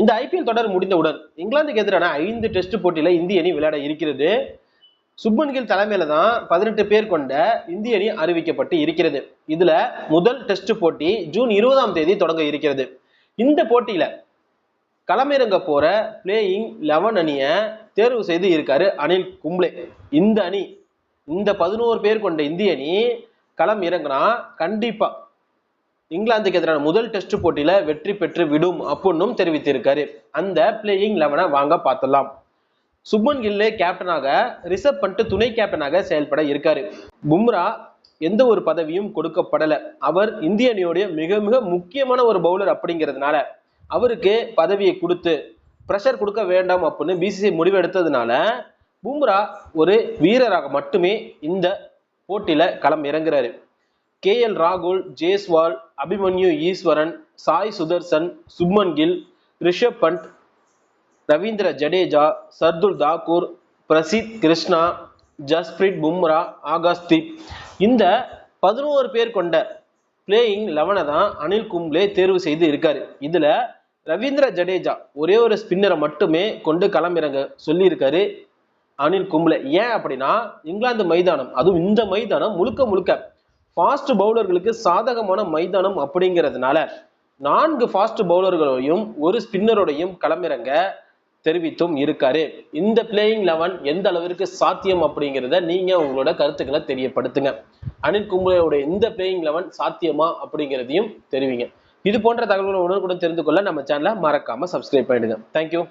இந்த ஐபிஎல் தொடர் முடிந்தவுடன் இங்கிலாந்துக்கு எதிரான ஐந்து டெஸ்ட் போட்டியில இந்திய அணி விளையாட இருக்கிறது. சுப்மன் கில் தலைமையில தான் பதினெட்டு பேர் கொண்ட இந்திய அணி அறிவிக்கப்பட்டு இருக்கிறது. இதுல முதல் டெஸ்ட் போட்டி ஜூன் இருபதாம் தேதி தொடங்க இருக்கிறது. இந்த போட்டியில களமிறங்க போற பிளேயிங் லெவன் அணியை தேர்வு செய்து இருக்காரு அனில் கும்ப்ளே. இந்த அணி இந்த பதினோரு பேர் கொண்ட இந்திய அணி களம் இறங்கினா கண்டிப்பா இங்கிலாந்துக்கு எதிரான முதல் டெஸ்ட் போட்டியில வெற்றி பெற்று விடும் அப்படின்னும் தெரிவித்திருக்காரு. அந்த பிளேயிங் லெவனை வாங்க பார்த்தலாம் சுப்மன் கில்லே கேப்டனாக ரிசப் பண்ணிட்டு துணை கேப்டனாக செயல்பட இருக்காரு. பும்ரா எந்த ஒரு பதவியும் கொடுக்கப்படல. அவர் இந்திய அணியோடைய மிக மிக முக்கியமான ஒரு பவுலர் அப்படிங்கிறதுனால அவருக்கு பதவியை கொடுத்து ப்ரெஷர் கொடுக்க வேண்டாம் அப்படின்னு பிசிசி முடிவெடுத்ததுனால பும்ரா ஒரு வீரராக மட்டுமே இந்த போட்டியில களம் இறங்குறாரு. கே எல் ராகுல் ஜேஸ்வால் அபிமன்யு ஈஸ்வரன் சாய் சுதர்சன் சுப்மன் கில் ரிஷப் பண்ட் ரவீந்திர ஜடேஜா சர்துல் தாக்கூர் பிரசித் கிருஷ்ணா ஜஸ்பிரீத் பும்ரா ஆகாஷ் இந்த பதினோரு பேர் கொண்ட பிளேயிங் லெவனை தான் அனில் கும்ப்ளே தேர்வு செய்து இருக்காரு. இதுல ரவீந்திர ஜடேஜா ஒரே ஒரு ஸ்பின்னரை மட்டுமே கொண்டு களமிறங்க சொல்லியிருக்காரு அனில் கும்ப்ளே. ஏன் அப்படின்னா இங்கிலாந்து மைதானம் அதுவும் இந்த மைதானம் முழுக்க முழுக்க ஃபாஸ்ட் பவுலர்களுக்கு சாதகமான மைதானம் அப்படிங்கிறதுனால நான்கு ஃபாஸ்ட் பவுலர்களையும் ஒரு ஸ்பின்னரோடையும் களமிறங்க தெரிவித்தும் இருக்காரு. இந்த பிளேயிங் லெவன் எந்த அளவிற்கு சாத்தியம் அப்படிங்கிறத நீங்க உங்களோட கருத்துக்களை தெரியப்படுத்துங்க. அனில் கும்பலையோட இந்த பிளேயிங் லெவன் சாத்தியமா அப்படிங்கிறதையும் தெரிவிங்க. இது போன்ற தகவல்களை உடனுக்குடன் தெரிந்து கொள்ள நம்ம சேனலை மறக்காம சப்ஸ்கிரைப் பண்ணிடுங்க. தேங்க்யூ